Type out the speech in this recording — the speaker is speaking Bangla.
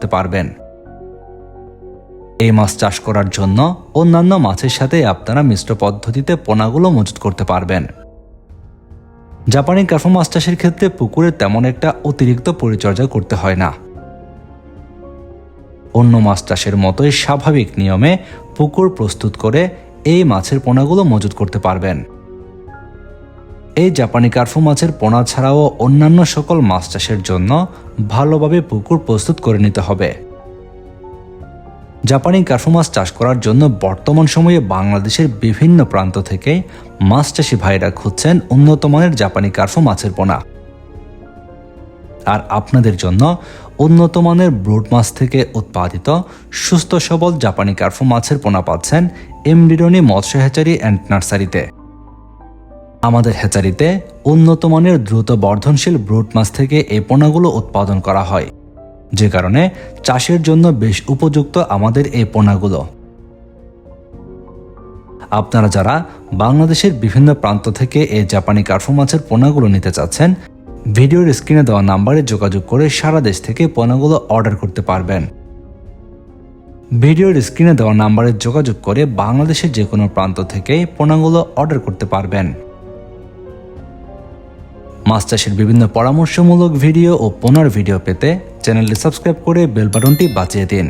করতে পারবেন। এই মাছ চাষ করার জন্য অন্যান্য মাছের সাথে আপনারা মিশ্র পদ্ধতিতে পোনাগুলো মজুত করতে পারবেন। জাপানি কার্ফু মাছ চাষের ক্ষেত্রে পুকুরে তেমন একটা অতিরিক্ত পরিচর্যা করতে হয় না। অন্য মাছ চাষের মতোই স্বাভাবিক নিয়মে পুকুর প্রস্তুত করে এই মাছের পোনাগুলো মজুত করতে পারবেন। এই জাপানি কার্ফু মাছের পোনা ছাড়াও অন্যান্য সকল মাছ চাষের জন্য ভালোভাবে পুকুর প্রস্তুত করে নিতে হবে। জাপানি কার্ফু মাছ চাষ করার জন্য বর্তমান সময়ে বাংলাদেশের বিভিন্ন প্রান্ত থেকে মাছ চাষি ভাইরা খুঁজছেন উন্নত মানের জাপানি কার্ফু মাছের পোনা। আর আপনাদের জন্য উন্নত মানের ব্রুড মাছ থেকে উৎপাদিত সুস্থ সবল জাপানি কার্ফু মাছের পোনা পাচ্ছেন এমডিরনি মৎস্য হ্যাচারি অ্যান্ড নার্সারিতে। আমাদের হ্যাচারিতে উন্নত মানের দ্রুত বর্ধনশীল ব্রুট মাছ থেকে এই পোনাগুলো উৎপাদন করা হয়, যে কারণে চাষের জন্য বেশ উপযুক্ত আমাদের এই পোনাগুলো। আপনারা যারা বাংলাদেশের বিভিন্ন প্রান্ত থেকে এই জাপানি কার্ফু মাছের পোনাগুলো নিতে চাচ্ছেন, ভিডিওর স্ক্রিনে দেওয়া নাম্বারে যোগাযোগ করে সারা দেশ থেকে পোনাগুলো অর্ডার করতে পারবেন। ভিডিওর স্ক্রিনে দেওয়া নাম্বারে যোগাযোগ করে বাংলাদেশের যে কোনো প্রান্ত থেকে পোনাগুলো অর্ডার করতে পারবেন। মাছ বিভিন্ন পরামর্শমূলক ভিডিও ও পোনার ভিডিও পেতে চ্যানেলটি সাবস্ক্রাইব করে বেল বাটনটি বাঁচিয়ে দিন।